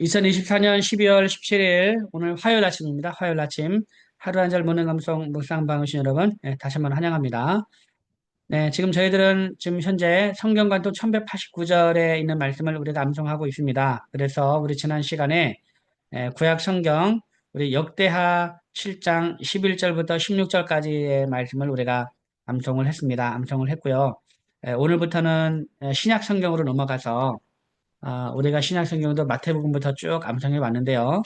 2024년 12월 17일 오늘 화요일 아침입니다. 화요일 아침 하루 한절 묻는 감성 묵상 방으신 여러분 네, 다시 한번 환영합니다. 네, 지금 저희들은 지금 현재 성경관통 1189절에 있는 말씀을 우리가 암송하고 있습니다. 그래서 우리 지난 시간에 예, 구약 성경 우리 역대하 7장 11절부터 16절까지의 말씀을 우리가 암송을 했습니다. 암송을 했고요. 예, 오늘부터는 예, 신약 성경으로 넘어가서 아, 우리가 신약 성경도 마태복음부터 쭉 암송해 왔는데요.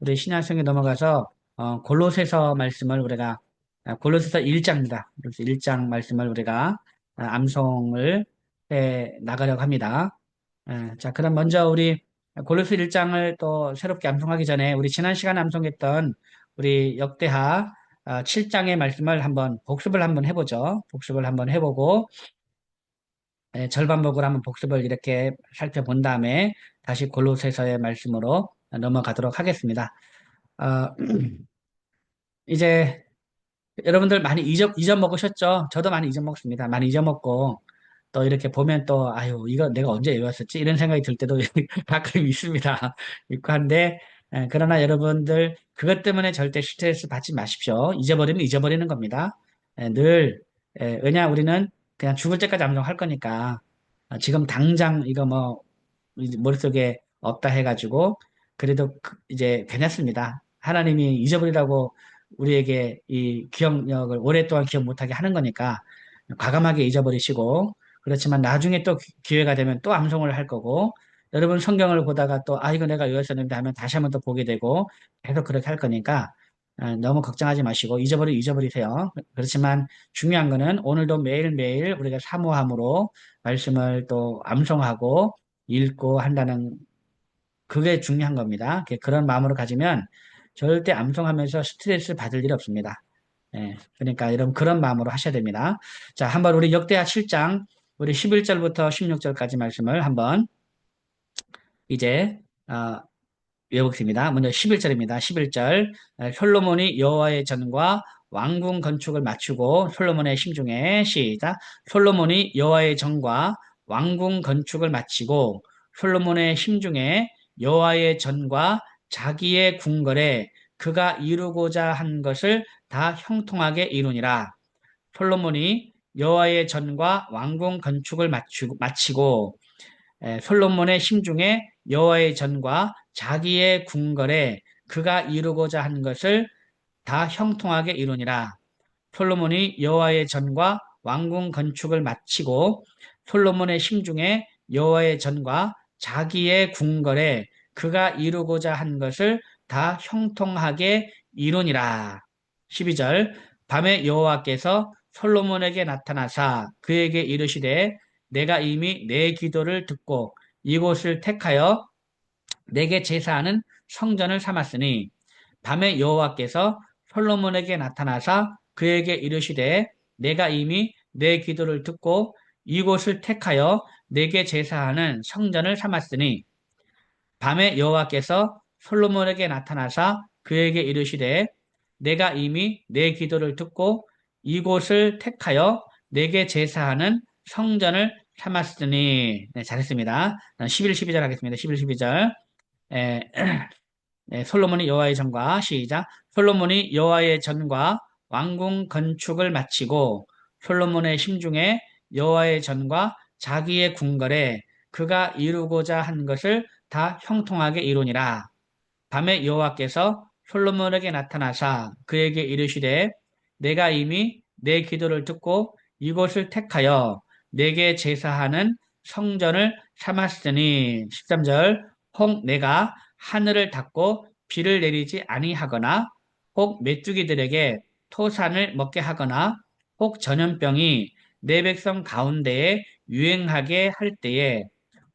우리 신약 성경 넘어가서 어, 골로새서 말씀을 우리가 아, 골로새서 1장입니다. 그래서 1장 말씀을 우리가 아, 암송을 해 나가려고 합니다. 예, 자, 그럼 먼저 우리 골로새 1장을 또 새롭게 암송하기 전에 우리 지난 시간에 암송했던 우리 역대하 7장의 말씀을 한번 복습을 한번 해보죠. 복습을 한번 해보고 예, 절반복을 한번 복습을 이렇게 살펴본 다음에 다시 골로새서의 말씀으로 넘어가도록 하겠습니다. 어, 이제 여러분들 많이 잊어, 잊어먹으셨죠? 저도 많이 잊어먹습니다. 많이 잊어먹고 또 이렇게 보면 또 아유 이거 내가 언제 외웠었지? 이런 생각이 들 때도 가끔 있습니다. 있고 한데 예, 그러나 여러분들 그것 때문에 절대 스트레스 받지 마십시오. 잊어버리면 잊어버리는 겁니다. 예, 늘 예, 왜냐 우리는 그냥 죽을 때까지 암송할 거니까 아, 지금 당장 이거 뭐 머릿속에 없다 해가지고 그래도 그- 이제 괜찮습니다. 하나님이 잊어버리라고 우리에게 이 기억력을 오랫동안 기억 못하게 하는 거니까 과감하게 잊어버리시고 그렇지만 나중에 또 기- 기회가 되면 또 암송을 할 거고 여러분 성경을 보다가 또 아 이거 내가 외웠었는데 하면 다시 한번 또 보게 되고 계속 그렇게 할 거니까 아, 너무 걱정하지 마시고 잊어버리 잊어버리세요. 그렇지만 중요한 거는 오늘도 매일매일 우리가 사모함으로 말씀을 또 암송하고 읽고 한다는 그게 중요한 겁니다. 그런 마음으로 가지면 절대 암송하면서 스트레스 받을 일 없습니다. 예, 그러니까 여러분 그런 마음으로 하셔야 됩니다. 자, 한번 우리 역대하 7장 우리 11절부터 16절까지 말씀을 한번 이제 어, 외우겠습니다. 먼저 11절입니다. 11절 솔로몬이 여호와의 전과 왕궁 건축을 마치고 솔로몬의 심중에 시작 솔로몬이 여호와의 전과 왕궁 건축을 마치고 솔로몬의 심중에 여호와의 전과 자기의 궁궐에 그가 이루고자 한 것을 다 형통하게 이루니라. 솔로몬이 여호와의 전과 왕궁 건축을 마치고 솔로몬의 심중에 여호와의 전과 자기의 궁궐에 그가 이루고자 한 것을 다 형통하게 이루니라. 솔로몬이 여호와의 전과 왕궁 건축을 마치고 솔로몬의 심중에 여호와의 전과 자기의 궁궐에 그가 이루고자 한 것을 다 형통하게 이루니라. 12절 밤에 여호와께서 솔로몬에게 나타나사 그에게 이르시되 내가 이미 내 기도를 듣고 이곳을 택하여 내게 제사하는 성전을 삼았으니 밤에 여호와께서 솔로몬에게 나타나사 그에게 이르시되 내가 이미 내 기도를 듣고 이곳을 택하여 내게 제사하는 성전을 삼았으니 밤에 여호와께서 솔로몬에게 나타나사 그에게 이르시되 내가 이미 내 기도를 듣고 이곳을 택하여 내게 제사하는 성전을 삼았으니 네, 잘했습니다. 11, 12절 하겠습니다. 11, 12절 에, 네, 솔로몬이 여호와의 전과 시작 솔로몬이 여호와의 전과 왕궁 건축을 마치고 솔로몬의 심중에 여호와의 전과 자기의 궁궐에 그가 이루고자 한 것을 다 형통하게 이루니라. 밤에 여호와께서 솔로몬에게 나타나사 그에게 이르시되 내가 이미 내 기도를 듣고 이곳을 택하여 내게 제사하는 성전을 삼았으니. 13절 혹 내가 하늘을 닫고 비를 내리지 아니하거나 혹 메뚜기들에게 토산을 먹게 하거나 혹 전염병이 내 백성 가운데에 유행하게 할 때에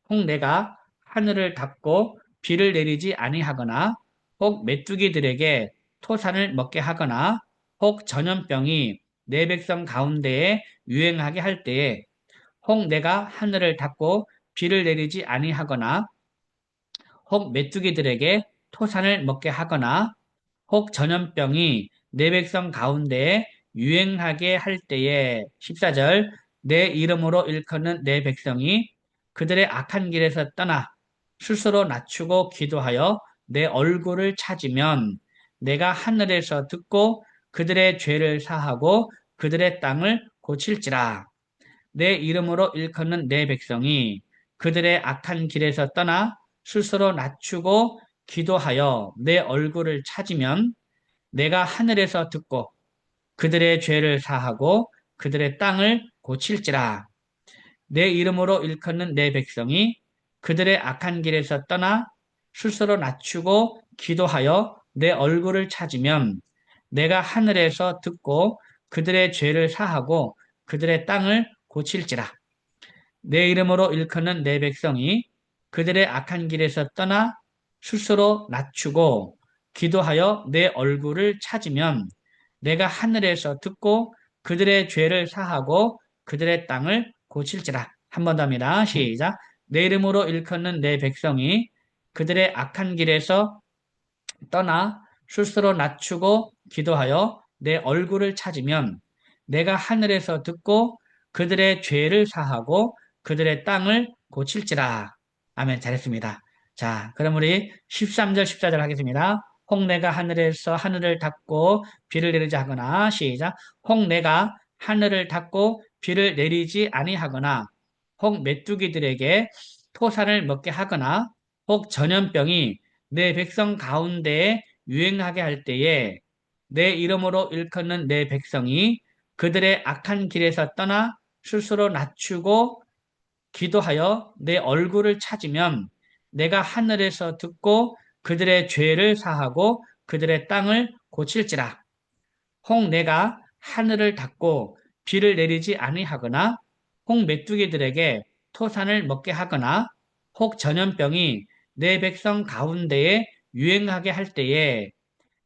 혹 내가 하늘을 닫고 비를 내리지 아니하거나 혹 메뚜기들에게 토산을 먹게 하거나 혹 전염병이 내 백성 가운데에 유행하게 할 때에 혹 내가 하늘을 닫고 비를 내리지 아니하거나 혹 메뚜기들에게 토산을 먹게 하거나 혹 전염병이 내 백성 가운데에 유행하게 할 때에 14절 내 이름으로 일컫는 내 백성이 그들의 악한 길에서 떠나 스스로 낮추고 기도하여 내 얼굴을 찾으면 내가 하늘에서 듣고 그들의 죄를 사하고 그들의 땅을 고칠지라. 내 이름으로 일컫는 내 백성이 그들의 악한 길에서 떠나 스스로 낮추고 기도하여 내 얼굴을 찾으면 내가 하늘에서 듣고 그들의 죄를 사하고 그들의 땅을 고칠지라. 내 이름으로 일컫는 내 백성이 그들의 악한 길에서 떠나 스스로 낮추고 기도하여 내 얼굴을 찾으면 내가 하늘에서 듣고 그들의 죄를 사하고 그들의 땅을 고칠지라. 내 이름으로 일컫는 내 백성이 그들의 악한 길에서 떠나 스스로 낮추고 기도하여 내 얼굴을 찾으면 내가 하늘에서 듣고 그들의 죄를 사하고 그들의 땅을 고칠지라. 한 번 더 합니다. 시작. 내 이름으로 일컫는 내 백성이 그들의 악한 길에서 떠나 스스로 낮추고 기도하여 내 얼굴을 찾으면 내가 하늘에서 듣고 그들의 죄를 사하고 그들의 땅을 고칠지라. 아멘. 잘했습니다. 자, 그럼 우리 13절, 14절 하겠습니다. 혹 내가 하늘에서 하늘을 닫고 비를 내리지 하거나 시작. 혹 내가 하늘을 닫고 비를 내리지 아니하거나 혹 메뚜기들에게 토산을 먹게 하거나 혹 전염병이 내 백성 가운데에 유행하게 할 때에 내 이름으로 일컫는 내 백성이 그들의 악한 길에서 떠나 스스로 낮추고 기도하여 내 얼굴을 찾으면 내가 하늘에서 듣고 그들의 죄를 사하고 그들의 땅을 고칠지라. 혹 내가 하늘을 닫고 비를 내리지 아니하거나 혹 메뚜기들에게 토산을 먹게 하거나 혹 전염병이 내 백성 가운데에 유행하게 할 때에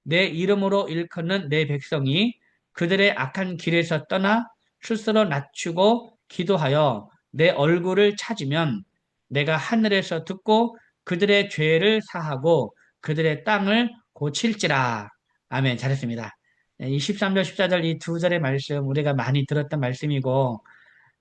내 이름으로 일컫는 내 백성이 그들의 악한 길에서 떠나 스스로 낮추고 기도하여 내 얼굴을 찾으면 내가 하늘에서 듣고 그들의 죄를 사하고 그들의 땅을 고칠지라. 아멘. 잘했습니다. 이 13절, 14절 이 두 절의 말씀 우리가 많이 들었던 말씀이고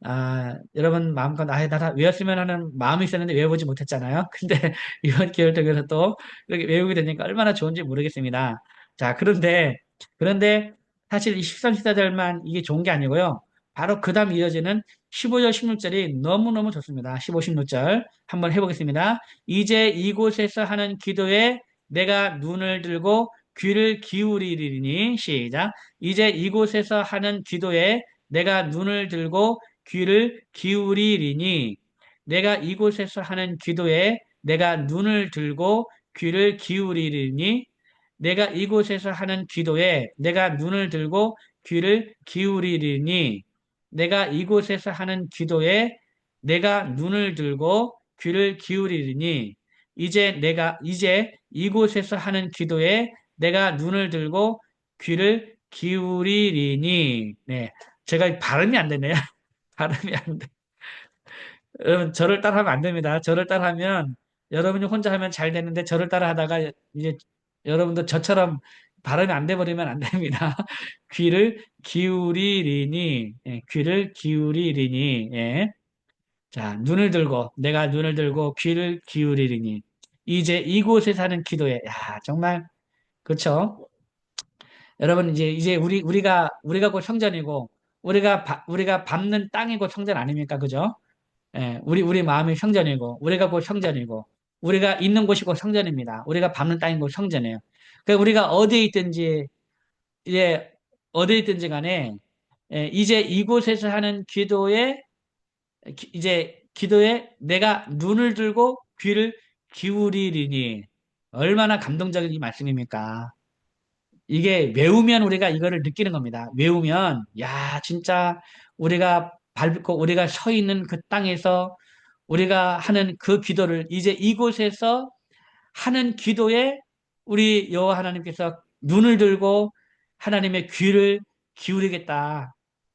아, 여러분 마음껏 아예 다 외웠으면 하는 마음이 있었는데 외워보지 못했잖아요. 근데 이번 기회를 통해서 또 이렇게 외우게 되니까 얼마나 좋은지 모르겠습니다. 자, 그런데 그런데 사실 이 13, 14절만 이게 좋은 게 아니고요. 바로 그 다음 이어지는 15절, 16절이 너무너무 좋습니다. 15, 16절 한번 해보겠습니다. 이제 이곳에서 하는 기도에 내가 눈을 들고 귀를 기울이리니 시작. 이제 이곳에서 하는 기도에 내가 눈을 들고 귀를 기울이리니 내가 이곳에서 하는 기도에 내가 눈을 들고 귀를 기울이리니 내가 이곳에서 하는 기도에 내가 눈을 들고 귀를 기울이리니 내가 이곳에서 하는 기도에 내가 눈을 들고 귀를 기울이리니 이제 내가 이제 이곳에서 하는 기도에 내가 눈을 들고 귀를 기울이리니 네 제가 발음이 안 되네요 발음이 안 돼. 여러분 저를 따라하면 안 됩니다. 저를 따라하면 여러분이 혼자 하면 잘 되는데 저를 따라하다가 이제 여러분도 저처럼 발음이 안 돼 버리면 안 됩니다. 귀를 기울이리니 예, 귀를 기울이리니 예. 자 눈을 들고 내가 눈을 들고 귀를 기울이리니 이제 이곳에 사는 기도에 야 정말 그렇죠? 여러분 이제 이제 우리 우리가 우리가 곧 성전이고 우리가 바- 우리가 밟는 땅이 곧 성전 아닙니까? 그죠? 예, 우리 우리 마음이 성전이고 우리가 곧 성전이고 우리가 있는 곳이 곧 성전입니다. 우리가 밟는 땅이 곧 성전이에요. 그 우리가 어디에 있든지 이제 어디에 있든지 간에 예, 이제 이곳에서 하는 기도에 기- 이제 기도에 내가 눈을 들고 귀를 기울이리니 얼마나 감동적인 이 말씀입니까? 이게 외우면 우리가 이거를 느끼는 겁니다. 외우면 야 진짜 우리가 밟고 우리가 서 있는 그 땅에서 우리가 하는 그 기도를 이제 이곳에서 하는 기도에 우리 여호와 하나님께서 눈을 들고 하나님의 귀를 기울이겠다.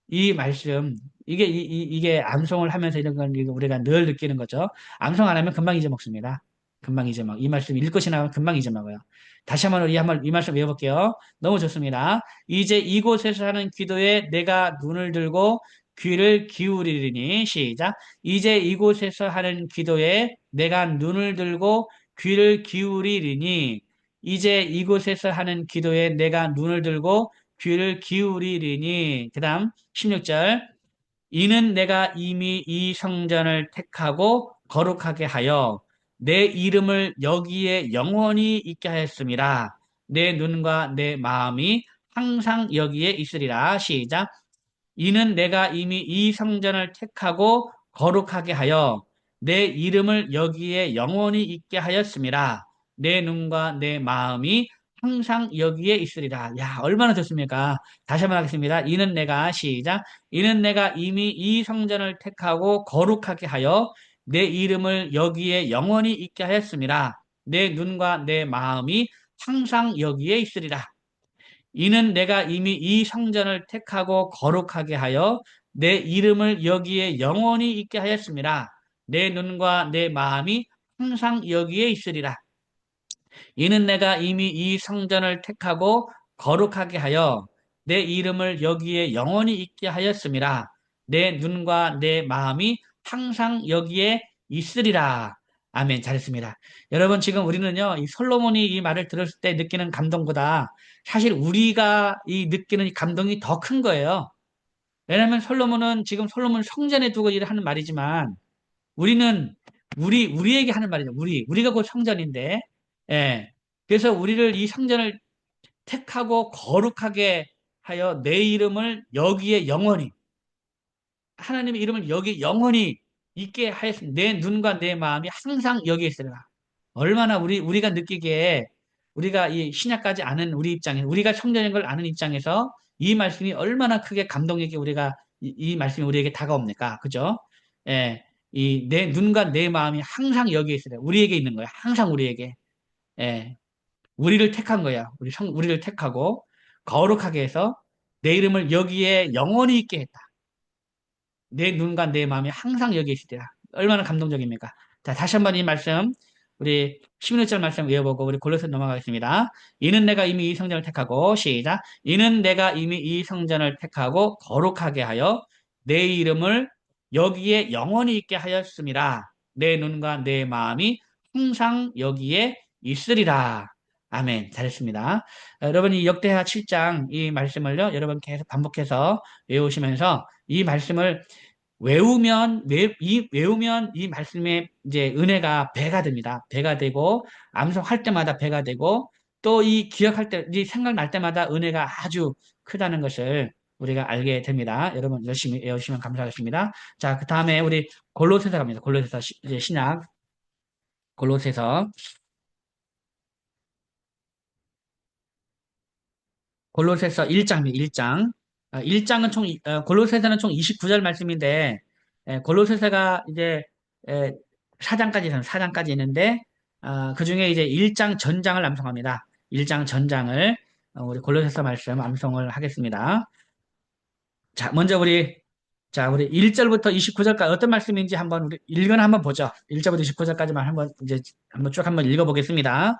이 말씀 이게 이, 이, 게 암송을 하면서 이런 건 우리가 늘 느끼는 거죠. 암송 안 하면 금방 잊어먹습니다. 금방 잊어먹. 이 말씀 읽을 것이 나면 금방 잊어먹어요. 다시 한번 우리 한번 이 말씀 외워볼게요. 너무 좋습니다. 이제 이곳에서 하는 기도에 내가 눈을 들고 귀를 기울이리니 시작 이제 이곳에서 하는 기도에 내가 눈을 들고 귀를 기울이리니 이제 이곳에서 하는 기도에 내가 눈을 들고 귀를 기울이리니 그 다음 16절 이는 내가 이미 이 성전을 택하고 거룩하게 하여 내 이름을 여기에 영원히 있게 하였습니다. 내 눈과 내 마음이 항상 여기에 있으리라. 시작. 이는 내가 이미 이 성전을 택하고 거룩하게 하여 내 이름을 여기에 영원히 있게 하였습니다. 내 눈과 내 마음이 항상 여기에 있으리라. 야, 얼마나 좋습니까? 다시 한번 하겠습니다. 이는 내가 시작. 이는 내가 이미 이 성전을 택하고 거룩하게 하여 내 이름을 여기에 영원히 있게 하였습니다. 내 눈과 내 마음이 항상 여기에 있으리라. 이는 내가 이미 이 성전을 택하고 거룩하게 하여 내 이름을 여기에 영원히 있게 하였습니다. 내 눈과 내 마음이 항상 여기에 있으리라. 이는 내가 이미 이 성전을 택하고 거룩하게 하여 내 이름을 여기에 영원히 있게 하였습니다. 내 눈과 내 마음이 항상 여기에 있으리라. 아멘. 잘했습니다. 여러분, 지금 우리는요, 이 솔로몬이 이 말을 들었을 때 느끼는 감동보다 사실 우리가 이 느끼는 감동이 더 큰 거예요. 왜냐하면 솔로몬은 지금 솔로몬 성전에 두고 일을 하는 말이지만 우리는 우리 우리에게 하는 말이죠. 우리 우리가 곧 성전인데, 예. 그래서 우리를 이 성전을 택하고 거룩하게 하여 내 이름을 여기에 영원히 하나님의 이름을 여기 영원히 있게 하였습니다. 내 눈과 내 마음이 항상 여기에 있으리라. 얼마나 우리 우리가 느끼기에 우리가 이 신약까지 아는 우리 입장에 우리가 성전인 걸 아는 입장에서 이 말씀이 얼마나 크게 감동 있게 우리가 이, 이 말씀이 우리에게 다가옵니까? 그죠? 예. 이 내 눈과 내 마음이 항상 여기에 있으래. 우리에게 있는 거야. 항상 우리에게. 예. 우리를 택한 거야. 우리 성 우리를 택하고 거룩하게 해서 내 이름을 여기에 영원히 있게 했다. 내 눈과 내 마음이 항상 여기에 있으리라. 얼마나 감동적입니까? 자, 다시 한 번 이 말씀 우리 16절 말씀 외워보고 우리 골로새 넘어가겠습니다. 이는 내가 이미 이 성전을 택하고 시작. 이는 내가 이미 이 성전을 택하고 거룩하게 하여 내 이름을 여기에 영원히 있게 하였습니다. 내 눈과 내 마음이 항상 여기에 있으리라. 아멘. 잘했습니다. 여러분이 역대하 7장 이 말씀을요, 여러분 계속 반복해서 외우시면서 이 말씀을 외우면 외, 이 외우면 이 말씀의 이제 은혜가 배가 됩니다. 배가 되고 암송할 때마다 배가 되고 또 이 기억할 때, 이 생각날 때마다 은혜가 아주 크다는 것을 우리가 알게 됩니다. 여러분 열심히 외우시면 감사하겠습니다. 자, 그 다음에 우리 골로새서 갑니다. 골로새서 신약 골로새서 골로새서 1장입니다. 1장. 1장은 아, 총, 어, 골로새서는 총 29절 말씀인데, 골로새서가 이제 4장까지 있는 4장까지 있는데, 그 중에 이제 1장 전장을 암송합니다. 1장 전장을 어, 우리 골로새서 말씀 암송을 하겠습니다. 자, 먼저 우리 자, 우리 1절부터 29절까지 어떤 말씀인지 한번 우리 읽거나 한번 보죠. 1절부터 29절까지만 한번 이제 한번 쭉 한번 읽어 보겠습니다.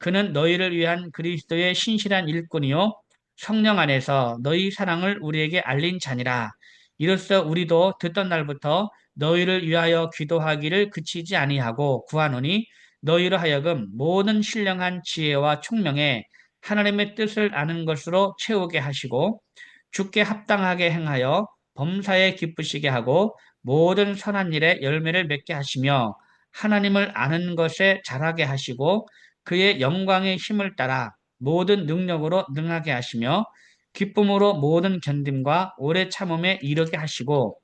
그는 너희를 위한 그리스도의 신실한 일꾼이요 성령 안에서 너희 사랑을 우리에게 알린 자니라. 이로써 우리도 듣던 날부터 너희를 위하여 기도하기를 그치지 아니하고 구하노니 너희로 하여금 모든 신령한 지혜와 총명에 하나님의 뜻을 아는 것으로 채우게 하시고 주께 합당하게 행하여 범사에 기쁘시게 하고 모든 선한 일에 열매를 맺게 하시며 하나님을 아는 것에 잘하게 하시고 그의 영광의 힘을 따라 모든 능력으로 능하게 하시며 기쁨으로 모든 견딤과 오래 참음에 이르게 하시고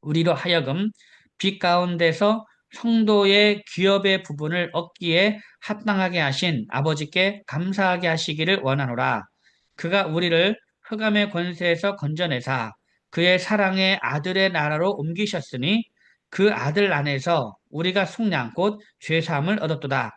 우리로 하여금 빛 가운데서 성도의 기업의 부분을 얻기에 합당하게 하신 아버지께 감사하게 하시기를 원하노라. 그가 우리를 흑암의 권세에서 건져내사 그의 사랑의 아들의 나라로 옮기셨으니 그 아들 안에서 우리가 속량 곧 죄사함을 얻었도다.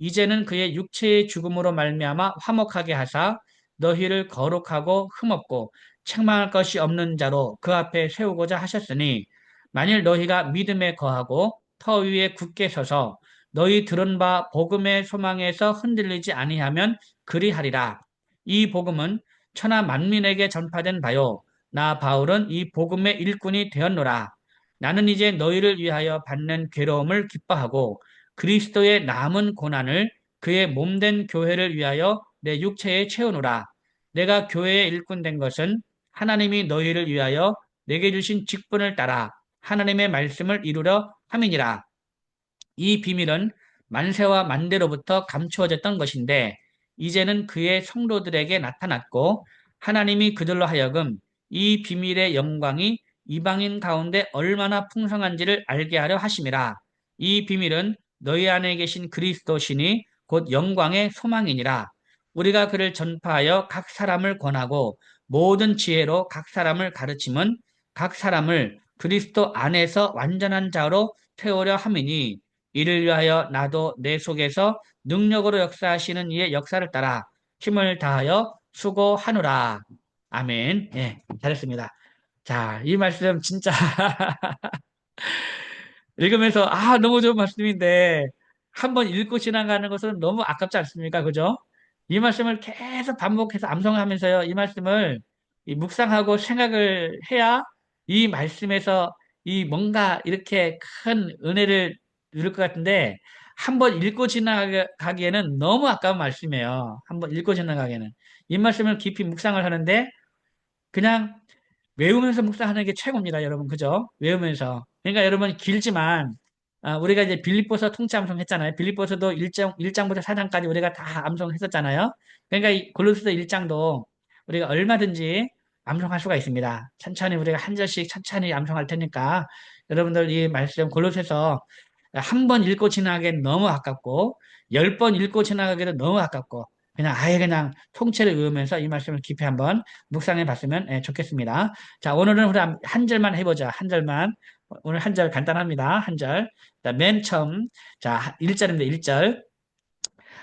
이제는 그의 육체의 죽음으로 말미암아 화목하게 하사 너희를 거룩하고 흠없고 책망할 것이 없는 자로 그 앞에 세우고자 하셨으니 만일 너희가 믿음에 거하고 터 위에 굳게 서서 너희 들은 바 복음의 소망에서 흔들리지 아니하면 그리하리라. 이 복음은 천하 만민에게 전파된 바요. 나 바울은 이 복음의 일꾼이 되었노라. 나는 이제 너희를 위하여 받는 괴로움을 기뻐하고 그리스도의 남은 고난을 그의 몸된 교회를 위하여 내 육체에 채우노라. 내가 교회의 일꾼 된 것은 하나님이 너희를 위하여 내게 주신 직분을 따라 하나님의 말씀을 이루려 함이니라. 이 비밀은 만세와 만대로부터 감추어졌던 것인데 이제는 그의 성도들에게 나타났고 하나님이 그들로 하여금 이 비밀의 영광이 이방인 가운데 얼마나 풍성한지를 알게 하려 하심이라. 이 비밀은 너희 안에 계신 그리스도 신이 곧 영광의 소망이니라. 우리가 그를 전파하여 각 사람을 권하고 모든 지혜로 각 사람을 가르침은 각 사람을 그리스도 안에서 완전한 자로 태우려 함이니 이를 위하여 나도 내 속에서 능력으로 역사하시는 이의 역사를 따라 힘을 다하여 수고하노라. 아멘. 예, 잘했습니다. 자, 이 말씀 진짜 읽으면서 아, 너무 좋은 말씀인데 한번 읽고 지나가는 것은 너무 아깝지 않습니까? 그죠? 이 말씀을 계속 반복해서 암송하면서요. 이 말씀을 묵상하고 생각을 해야 이 말씀에서 이 뭔가 이렇게 큰 은혜를 누릴 것 같은데 한번 읽고 지나가기에는 너무 아까운 말씀이에요. 한번 읽고 지나가기에는. 이 말씀을 깊이 묵상을 하는데 그냥 외우면서 묵상하는 게 최고입니다, 여러분. 그죠? 외우면서. 그러니까 여러분 길지만 아, 우리가 이제 빌립보서 통치 암송했잖아요. 빌립보서도 1장, 1장부터 4장까지 우리가 다 암송했었잖아요. 그러니까 이 골로새서 1장도 우리가 얼마든지 암송할 수가 있습니다. 천천히 우리가 한 절씩 천천히 암송할 테니까 여러분들 이 말씀 골로새서 한 번 읽고 지나가기엔 너무 아깝고 열 번 읽고 지나가기도 너무 아깝고 그냥 아예 그냥 통째로 외우면서 이 말씀을 깊이 한번 묵상해 봤으면 예, 좋겠습니다. 자, 오늘은 우리 한 절만 해보자. 한 절만. 오늘 한 절 간단합니다. 한 절. 자, 맨 처음. 자, 1절입니다. 1절.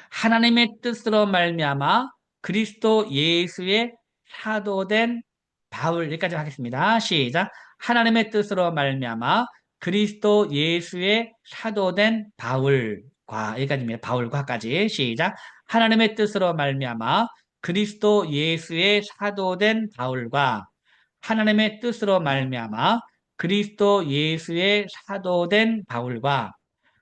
하나님의 뜻으로 말미암아 그리스도 예수의 사도된 바울 여기까지 하겠습니다. 시작. 하나님의 뜻으로 말미암아 그리스도 예수의 사도된 바울과 여기까지입니다. 바울과까지 시작. 하나님의 뜻으로 말미암아 그리스도 예수의 사도된 바울과 하나님의 뜻으로 말미암아 그리스도 예수의 사도된 바울과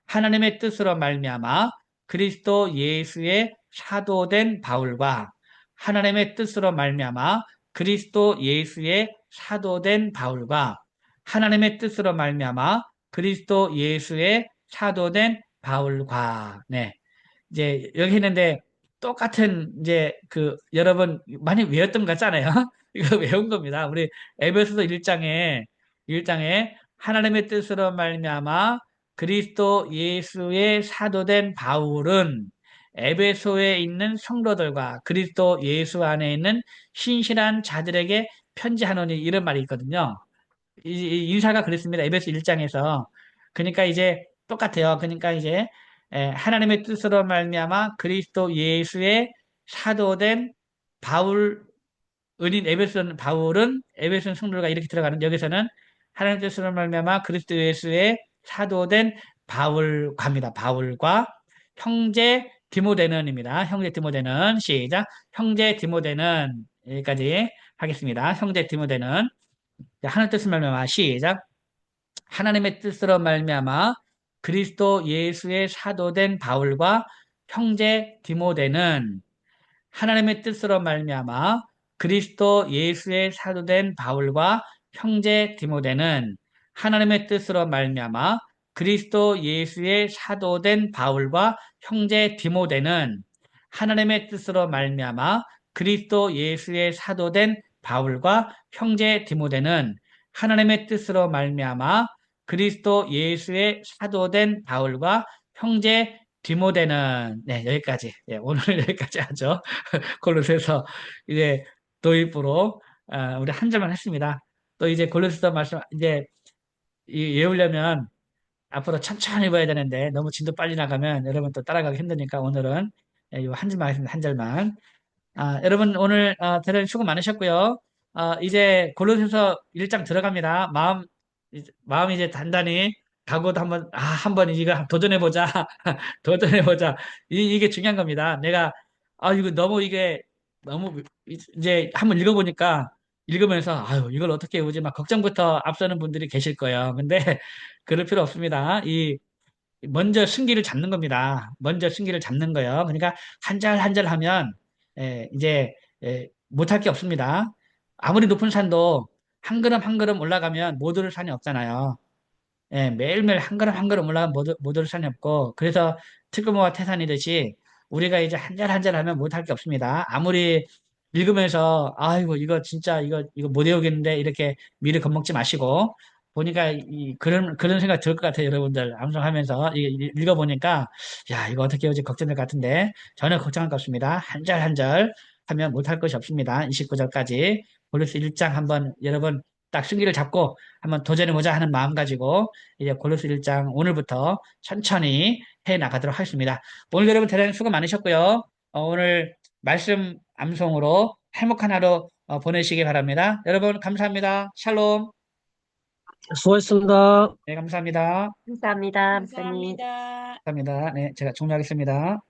하나님의 뜻으로 말미암아 그리스도 예수의 사도된 바울과 하나님의 뜻으로 말미암아 그리스도 예수의 사도된 바울과 하나님의 뜻으로 말미암아 그리스도 예수의 사도된 바울과 네 이제 여기 했는데 똑같은 이제 그 여러분 많이 외웠던 것 같잖아요. 이거 외운 겁니다. 우리 에베소서 1장에 1장에 하나님의 뜻으로 말미암아 그리스도 예수의 사도된 바울은 에베소에 있는 성도들과 그리스도 예수 안에 있는 신실한 자들에게 편지하노니 이런 말이 있거든요. 인사가 그랬습니다. 에베소 1장에서. 그러니까 이제 똑같아요. 그러니까 이제 에, 하나님의 뜻으로 말미암아 그리스도 예수의 사도된 바울 은인 에베소는 바울은 에베소 성도가 이렇게 들어가는 여기서는 하나님 뜻으로 말미암아 그리스도 예수의 사도된 바울과입니다. 바울과 형제 디모데는입니다. 형제 디모데는 시작. 형제 디모데는 여기까지 하겠습니다. 형제 디모데는 자, 하나님 뜻으로 말미암아 시작. 하나님의 뜻으로 말미암아 그리스도 예수의 사도된 바울과 형제 디모데는 하나님의 뜻으로 말미암아 그리스도 예수의 사도된 바울과 형제 디모데는 하나님의 뜻으로 말미암아 그리스도 예수의 사도된 바울과 형제 디모데는 하나님의 뜻으로 말미암아 그리스도 예수의 사도된 바울과 형제 디모데는 하나님의 뜻으로 말미암아 그리스도 예수의 사도된 바울과 형제 디모데는 네 여기까지 예, 오늘 여기까지 하죠. 골로새서 이제 도입부로 아, 우리 한 절만 했습니다. 또 이제 골로새서 말씀 이제 이- 외우려면 앞으로 천천히 봐야 되는데 너무 진도 빨리 나가면 여러분 또 따라가기 힘드니까 오늘은 예, 이한 절만 하겠습니다. 한 절만. 아, 여러분 오늘 어, 대단히 수고 많으셨고요. 어, 이제 골로새서 1장 들어갑니다. 마음 마음 이제 단단히 각오도 한번 아, 한번 이거 도전해 보자. 도전해 보자. 이, 이게 중요한 겁니다. 내가 아, 이거 너무 이게 너무 이제 한번 읽어보니까 읽으면서 아유, 이걸 어떻게 외우지? 막 걱정부터 앞서는 분들이 계실 거예요. 근데 그럴 필요 없습니다. 이 먼저 승기를 잡는 겁니다. 먼저 승기를 잡는 거예요. 그러니까 한 절 한 절 하면 예, 이제 예, 못할 게 없습니다. 아무리 높은 산도 한 걸음 한 걸음 올라가면 못 오를 산이 없잖아요. 예, 매일매일 한 걸음 한 걸음 올라가면 못, 못 오를 산이 없고 그래서 특구모와 태산이듯이 우리가 이제 한 절 한 절 하면 못할 게 없습니다. 아무리 읽으면서 아이고 이거 진짜 이거 이거 못 외우겠는데 이렇게 미리 겁먹지 마시고 보니까 이 그런 그런 생각 들 것 같아요 여러분들. 암송하면서 이- 읽어보니까 야 이거 어떻게 해오지 걱정될 것 같은데 전혀 걱정할 거 없습니다. 한 절 한 절 하면 못할 것이 없습니다. 29절까지. 골로새 1장 한번 여러분 딱 승기를 잡고 한번 도전해보자 하는 마음 가지고 이제 골로새 1장 오늘부터 천천히 해 나가도록 하겠습니다. 오늘 여러분 대단히 수고 많으셨고요. 어, 오늘 말씀 암송으로 행복한 하루 어, 보내시기 바랍니다. 여러분 감사합니다. 샬롬. 수고했습니다. 네, 감사합니다. 감사합니다. 감사합니다. 감사합니다. 네, 제가 종료하겠습니다.